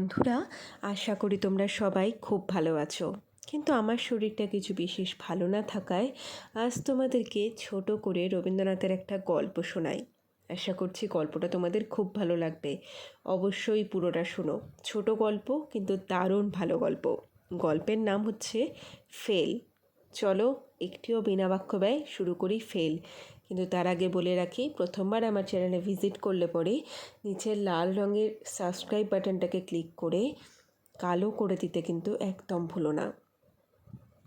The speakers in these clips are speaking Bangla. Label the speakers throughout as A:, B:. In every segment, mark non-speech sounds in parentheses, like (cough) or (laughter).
A: বন্ধুরা, আশা করি তোমরা সবাই খুব ভালো আছো। কিন্তু আমার শরীরটা কিছু বিশেষ ভালো না থাকায় আজ তোমাদেরকে ছোট করে রবীন্দ্রনাথের একটা গল্প শোনাই। আশা করছি গল্পটা তোমাদের খুব ভালো লাগবে। অবশ্যই পুরোটা শোনো। ছোট গল্প, কিন্তু দারুণ ভালো গল্প। গল্পের নাম হচ্ছে ফেল। চলো একটিও বিনা বাক্য ব্যয় শুরু করি ফেল। কিন্তু তার আগে বলে রাখি, প্রথমবার আমার চ্যানেলে ভিজিট করলে পরে নিচের লাল রঙের সাবস্ক্রাইব বাটনটাকে ক্লিক করে কালো করে দিতে কিন্তু একদম ভুলো না।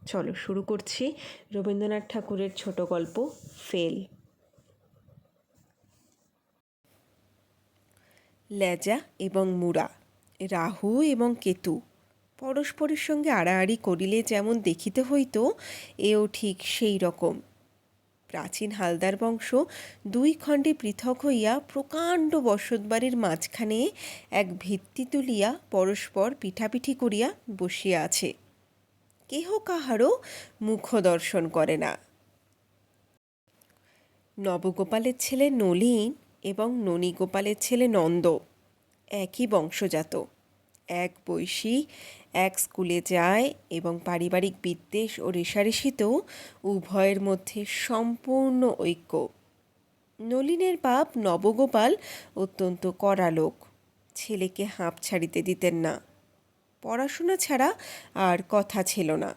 A: চলো শুরু করছি রবীন্দ্রনাথ ঠাকুরের ছোট গল্প, ফেল। লেজা এবং মুড়া, রাহু এবং কেতু। পরস্পরের সঙ্গে আড়াআড়ি করিলে যেমন দেখিতে হইত, এও ঠিক সেই রকম। প্রাচীন হালদার বংশ দুই খণ্ডে পৃথক হইয়া প্রকাণ্ড বসতবাড়ির মাঝখানে এক ভিত্তি তুলিয়া পরস্পর পিঠাপিঠি করিয়া বসিয়া আছে। কেহ কাহারও মুখ দর্শন করে না। নবগোপালের ছেলে নলিন এবং ননীগোপালের ছেলে নন্দ, একই বংশজাত। এক বৈশী এক স্কুলে যায় এবং পারিবারিক বিদ্বেষ ও রেশারেশিতেও উভয়ের মধ্যে সম্পূর্ণ ঐক্য। নলিনের বাপ নবগোপাল অত্যন্ত কড়া লোক। ছেলেকে হাঁপ ছাড়িতে দিতেন না। পড়াশোনা ছাড়া আর কথা ছিল না।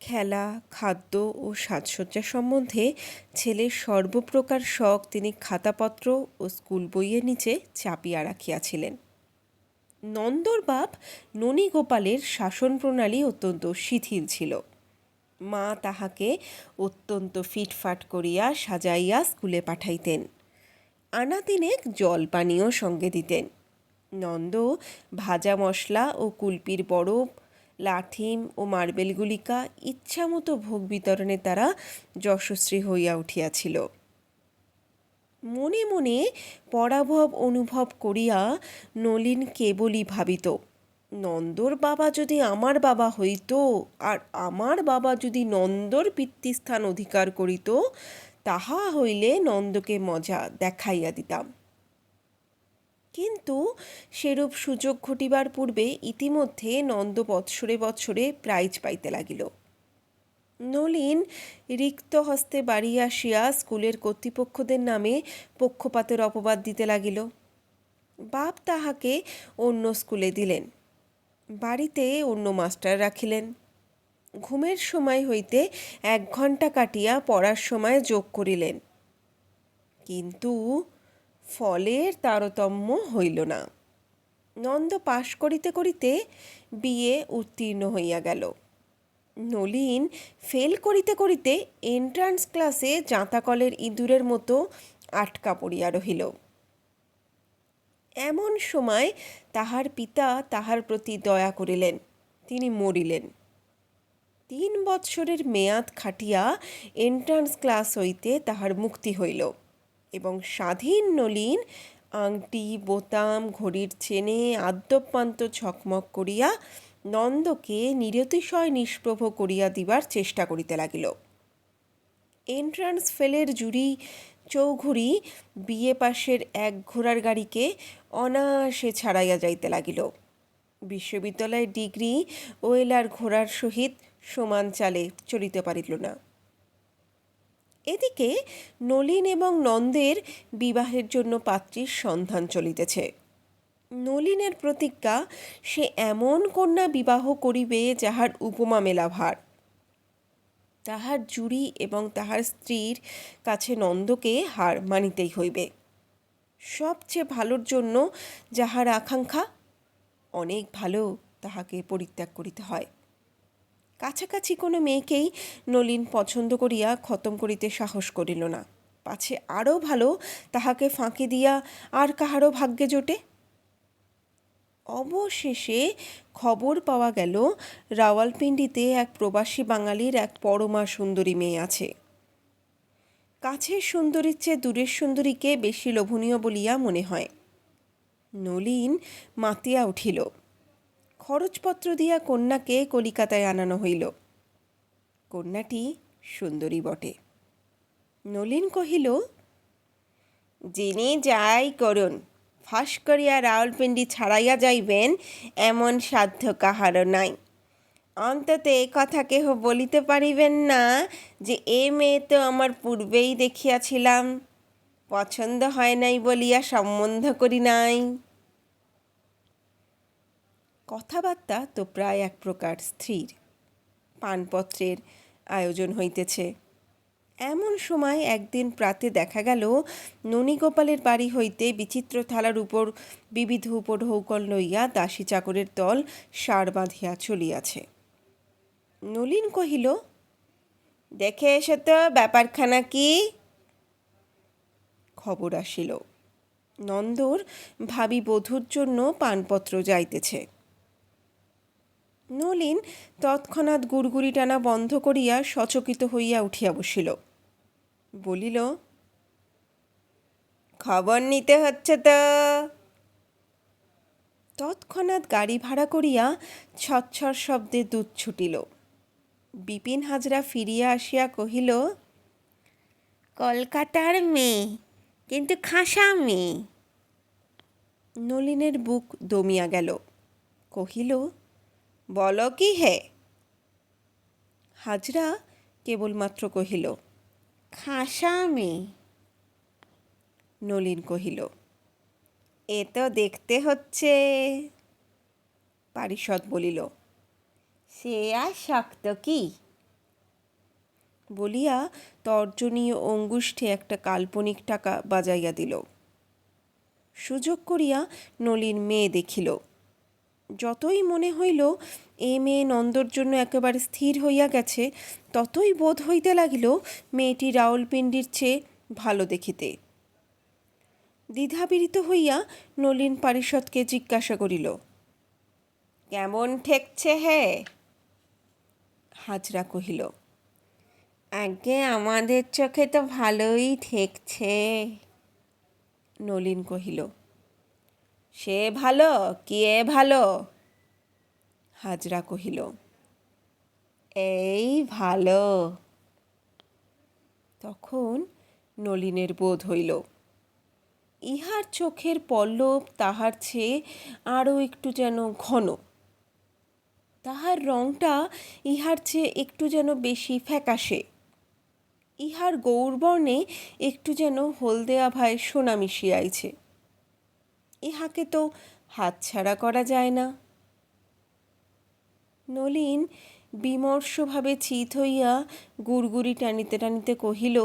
A: খেলা, খাদ্য ও সাজসজ্জা সম্বন্ধে ছেলের সর্বপ্রকার শখ তিনি খাতাপত্র ও স্কুল বইয়ের নিচে চাপিয়া রাখিয়াছিলেন। নন্দর বাপ ননীগোপালের শাসন প্রণালী অত্যন্ত শিথিল ছিল। মা তাহাকে অত্যন্ত ফিটফাট করিয়া সাজাইয়া স্কুলে পাঠাইতেন। আনা তিনেক জল পানীয় সঙ্গে দিতেন। নন্দ, ভাজা মশলা ও কুলপির বরফ লাঠিম ও মার্বেলগুলিকা ইচ্ছামতো ভোগ বিতরণের তারা যশস্বী হইয়া উঠিয়াছিল। মনে মনে পরাভব অনুভব করিয়া নলিন কেবলই ভাবিত, নন্দর বাবা যদি আমার বাবা হইত আর আমার বাবা যদি নন্দর পিতৃস্থান অধিকার করিত, তাহা হইলে নন্দকে মজা দেখাইয়া দিতাম। কিন্তু সেরূপ সুযোগ ঘটিবার পূর্বে ইতিমধ্যে নন্দ বৎসরে বৎসরে প্রাইজ পাইতে লাগিল। নলিন রিক্ত হস্তে বাড়ি আসিয়া স্কুলের কর্তৃপক্ষদের নামে পক্ষপাতের অপবাদ দিতে লাগিল। বাপ তাহাকে অন্য স্কুলে দিলেন। বাড়িতে অন্য মাস্টার রাখিলেন। ঘুমের সময় হইতে এক ঘণ্টা কাটিয়া পড়ার সময় যোগ করিলেন। কিন্তু ফলের তারতম্য হইল না। নন্দ পাশ করিতে করিতে বিয়ে উত্তীর্ণ হইয়া গেল। নলিন ফেল করিতে করিতে এন্ট্রান্স ক্লাসে জাঁতাকলের ইঁদুরের মতো আটকা পড়িয়া রহিল। এমন সময় তাহার পিতা তাহার প্রতি দয়া করিলেন, তিনি মরিলেন। তিন বৎসরের মেয়াদ খাটিয়া এন্ট্রান্স ক্লাস হইতে তাহার মুক্তি হইল এবং স্বাধীন নলিন আংটি, বোতাম, ঘড়ির চেনে আদ্যপান্ত ছকমক করিয়া নন্দকে নিরতিশয় নিষ্প্রভ করিয়া দিবার চেষ্টা করিতে লাগিল। এন্ট্রান্স ফেলের জুড়ি চৌঘুড়ি বিয়ে পাশের এক ঘোড়ার গাড়িকে অনায়াসে ছাড়াইয়া যাইতে লাগিল। বিশ্ববিদ্যালয়ের ডিগ্রি ওয়েলার ঘোড়ার সহিত সমান চালে চলিতে পারিল না। এদিকে নলিন এবং নন্দের বিবাহের জন্য পাত্রীর সন্ধান চলিতেছে। নলিনের প্রতিজ্ঞা, সে এমন কন্যা বিবাহ করিবে যাহার উপমা মেলাভার। তাহার জুড়ি এবং তাহার স্ত্রীর কাছে নন্দকে হার মানিতেই হইবে। সবচেয়ে ভালোর জন্য যাহার আকাঙ্ক্ষা, অনেক ভালো তাহাকে পরিত্যাগ করিতে হয়। কাছাকাছি কোনো মেয়েকেই নলিন পছন্দ করিয়া খতম করিতে সাহস করিল না। পাছে আরও ভালো তাহাকে ফাঁকি দিয়া আর কাহারও ভাগ্যে জোটে। অবশেষে খবর পাওয়া গেল, রাওয়ালপিন্ডিতে এক প্রবাসী বাঙালির এক পরমা সুন্দরী মেয়ে আছে। কাছের সুন্দরীর চেয়ে দূরের সুন্দরীকে বেশি লোভনীয় বলিয়া মনে হয়। নলিন মাতিয়া উঠিল। খরচপত্র দিয়া কন্যাকে কলিকাতায় আনানো হইল। কন্যাটি সুন্দরী বটে। নলিন কহিল যিনি যাই করুন ফস করিয়া রাউলপিন্ডি ছাড়াইয়া যাইবেন, এমন সাধ্য কাহারও নাই। অন্তত এ কথা কেহ বলিতে পারিবেন না যে এ মেয়ে তো আমার পূর্বেই দেখিয়াছিলাম। পছন্দ হয় নাই বলিয়া সম্বন্ধ করি নাই। কথাবার্তা তো প্রায় এক প্রকার স্থির। পানপত্রের আয়োজন হইতেছে। এমন সময় একদিন প্রাতে দেখা গেল, ননীগোপালের বাড়ি হইতে বিচিত্র থালার উপর বিবিধ উপঢৌকল লইয়া দাসী চাকরের দল সার বাঁধিয়া চলিয়াছে। নলিন কহিল, দেখে এসো তো, ব্যাপারখানা কি? খবর আসিল, নন্দর ভাবি বধূর জন্য পানপত্র যাইতেছে। নলিন তৎক্ষণাৎ গুড়গুড়ি টানা বন্ধ করিয়া সচকিত হইয়া উঠিয়া বসিল। বলিল খবর নিতে হচ্ছে তো। তৎক্ষণাৎ গাড়ি ভাড়া করিয়া ছচ্ছর শব্দে দুধ ছুটিল। বিপিন হাজরা ফিরিয়া আসিয়া কহিল কলকাতার মেয়ে কিন্তু খাসা মেয়ে। নলিনের বুক দমিয়া গেল কহিল বলো কি হে? হাজরা কেবলমাত্র কহিল খাসা মেয়ে নলিন কহিল, এ তো দেখতে হচ্ছে। পারিষদ বলিল, সে আর শক্ত কি? বলিয়া তর্জনীয় অঙ্গুষ্ঠে একটা কাল্পনিক টাকা বাজাইয়া দিল। সুযোগ করিয়া নলিন মেয়ে দেখিল, যতই মনে হইল এ মেয়ে নন্দর জন্য একেবারে স্থির হইয়া গেছে, ততই বোধ হইতে লাগিল মেয়েটি রাউলপিন্ডির চেয়ে ভালো দেখিতে। দ্বিধাবিরিত হইয়া নলিন পারিষদকে জিজ্ঞাসা করিল, কেমন ঠেকছে হে? হাজরা কহিল আগে আমাদের চোখে তো ভালোই ঠেকছে। নলিন কহিল, সে ভালো, কে ভালো? হাজরা কহিল, এই ভালো। তখন নলিনের বোধ হইল, ইহার চোখের পল্লব তাহার চেয়ে আরও একটু যেন ঘন। তাহার রংটা ইহার চেয়ে একটু যেন বেশি ফ্যাকাশে। ইহার গৌরবর্ণে একটু যেন হলদে আভায় সোনা মিশিয়াইছে। ইহাকে তো হাতছাড়া করা যায় না। নলিন বিমর্ষভাবে চিত হইয়া গুড়গুড়ি টানিতে টানিতে কহিল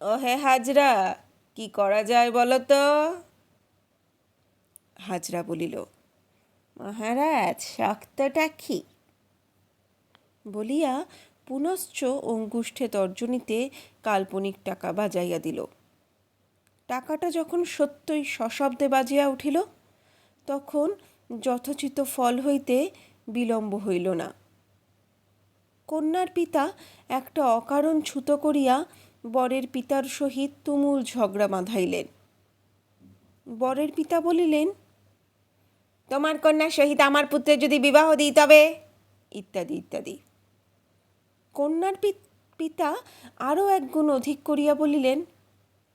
A: ও হে হাজরা, কি করা যায় বলো তো? হাজরা বলিল, মহারাজ, শক্তটা কি? বলিয়া পুনশ্চ অঙ্গুষ্ঠে তর্জনীতে কাল্পনিক টাকা বাজাইয়া দিল। টাকাটা যখন সত্যই সশব্দে বাজিয়া উঠিল, তখন যথোচিত ফল হইতে বিলম্ব হইল না। কন্যার পিতা একটা অকারণ ছুতো করিয়া বরের পিতার সহিত তুমুল ঝগড়া বাঁধাইলেন। বরের পিতা বলিলেন, তোমার কন্যার সহিত আমার পুত্রের যদি বিবাহ দিই তবে? ইত্যাদি ইত্যাদি। কন্যার পিতা আরও এক গুণ অধিক করিয়া বলিলেন,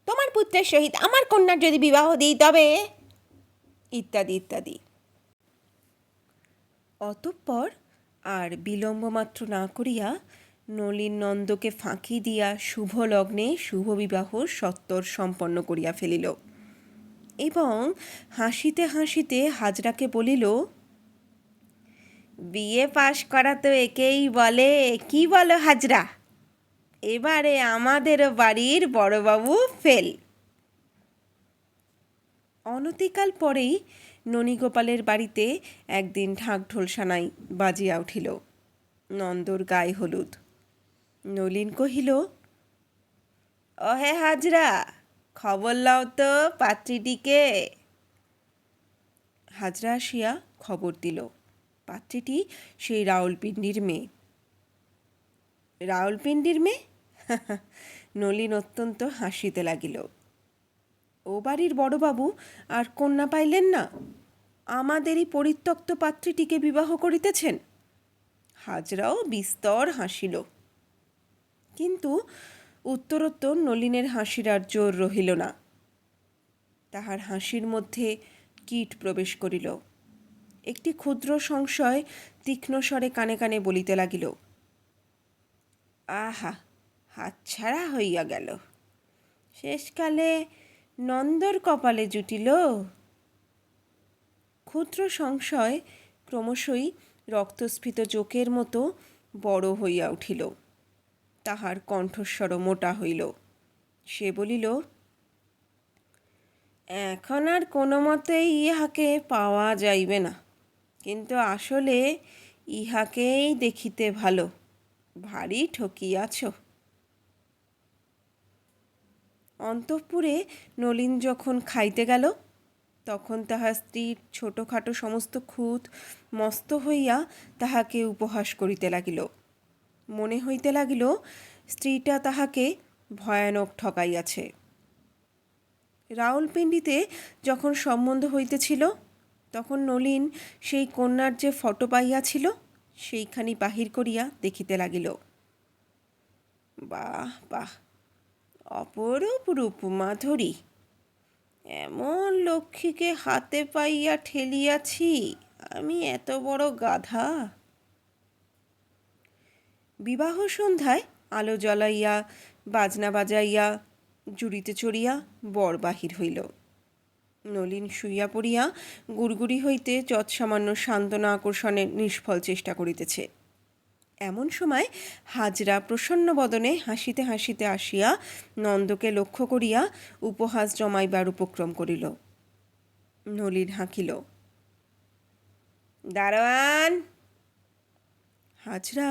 A: তোমার পুত্রের সহিত আমার কন্যার যদি বিবাহ দিই তবে? ইত্যাদি ইত্যাদি। অতঃপর আর বিলম্ব মাত্র না করিয়া নলিন নন্দকে ফাঁকি দিয়া শুভ লগ্নে শুভ বিবাহ সত্তর সম্পন্ন করিয়া ফেলিল। এবং হাসিতে হাসিতে হাজরাকে বলিল, বিয়ে পাশ করা তো একেই বলে, কি বলো হাজরা? এবারে আমাদের বাড়ির বড়বাবু ফেল। অনতিকাল পরেই ননীগোপালের বাড়িতে একদিন ঢাকঢোল সানাই বাজিয়া উঠিল, নন্দর গায়ে হলুদ। নলিন কহিল, অহে হাজরা, খবর লাও তো পাত্রীটিকে। হাজরা আসিয়া খবর দিল, পাত্রীটি সেই রাউলপিন্ডির মেয়ে। রাউলপিন্ডির মেয়ে? (laughs) নলিন অত্যন্ত হাসিতে লাগিল। ও বাড়ির বড়বাবু আর কন্যা পাইলেন না। আমাদেরই পরিত্যক্ত পাত্রীটিকে বিবাহ করিতেছেন। হাজরাও বিস্তর হাসিল। কিন্তু উত্তরোত্তর নলিনের হাসির আর জোর রহিল না। তাহার হাসির মধ্যে কীট প্রবেশ করিল। একটি ক্ষুদ্র সংশয় তীক্ষ্ণ স্বরে কানে কানে বলিতে লাগিল। আহা, হাতছাড়া হইয়া গেল। শেষকালে নন্দর কপালে জুটিল। ক্ষুদ্র সংশয় ক্রমশই রক্তস্ফীত চোখের মতো বড় হইয়া উঠিল। তাহার কণ্ঠস্বর মোটা হইল। সে বলিল, এখন আর কোনো মতেই ইহাকে পাওয়া যাইবে না। কিন্তু আসলে ইহাকেই দেখিতে ভালো। ভারী ঠকিয়াছ। অন্তঃপুরে নলিন যখন খাইতে গেল, তখন তাহার স্ত্রীর ছোটোখাটো সমস্ত খুঁত মস্ত হইয়া তাহাকে উপহাস করিতে লাগিল। মনে হইতে লাগিল, স্ত্রীটা তাহাকে ভয়ানক ঠকাইয়াছে। রাউলপিন্ডিতে যখন সম্বন্ধ হইতেছিল, তখন নলিন সেই কন্যার যে ফটো পাইয়াছিল, সেইখানি বাহির করিয়া দেখিতে লাগিল। বাহ বাহ অপরূপ রূপ মাধুরী। এমন লক্ষ্মীকে হাতে পাইয়া ঠেলিয়াছি, আমি এত বড় গাধা। বিবাহ সন্ধ্যায় আলো জ্বলাইয়া, বাজনা বাজাইয়া, জুড়িতে চড়িয়া বর বাহির হইল। নলিন শুইয়া পড়িয়া গুড়গুড়ি হইতে যৎসামান্য সান্ত্বনা আকর্ষণের নিষ্ফল চেষ্টা করিতেছে। এমন সময় হাজরা প্রসন্ন বদনে হাসিতে হাসিতে আসিয়া নন্দকে লক্ষ্য করিয়া উপহাস জমাইবার উপক্রম করিল নলিন হাঁকিল দারোয়ান হাজরা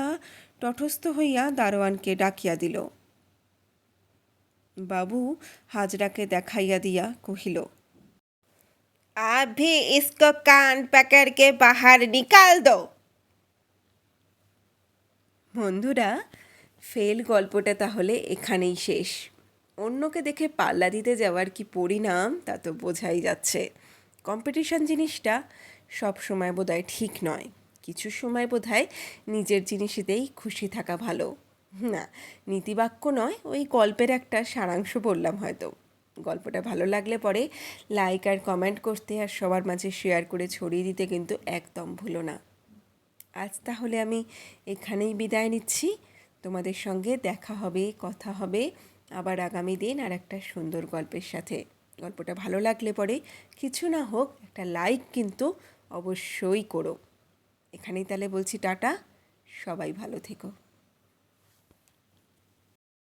A: তটস্থ হইয়া দারোয়ানকে ডাকিয়া দিল বাবু হাজরাকে দেখাইয়া দিয়া কহিল अभी इसको कान पकड़ के बाहर निकाल दो বন্ধুরা ফেল গল্পটা তাহলে এখানেই শেষ। অন্যকে দেখে পাল্লা দিতে যাওয়ার কি পরিণাম, তা তো বোঝাই যাচ্ছে। কম্পিটিশন জিনিসটা সব সময় বোধহয় ঠিক নয়। কিছু সময় বোধহয় নিজের জিনিসেতেই খুশি থাকা ভালো। না, নীতিবাক্য নয়, ওই গল্পের একটা সারাংশ বললাম হয়তো। গল্পটা ভালো লাগলে পরে লাইক আর কমেন্ট করতে আর সবার মাঝে শেয়ার করে ছড়িয়ে দিতে কিন্তু একদম ভুলো না। আজ তাহলে আমি এখানেই বিদায় নিচ্ছি। তোমাদের সঙ্গে দেখা হবে, কথা হবে, আবার আগামী দিন আর একটা সুন্দর গল্পের সাথে। গল্পটা ভালো লাগলে পরে কিছু না হোক একটা লাইক কিন্তু অবশ্যই করো। এখানেই তাহলে বলছি টাটা, সবাই ভালো থেকো।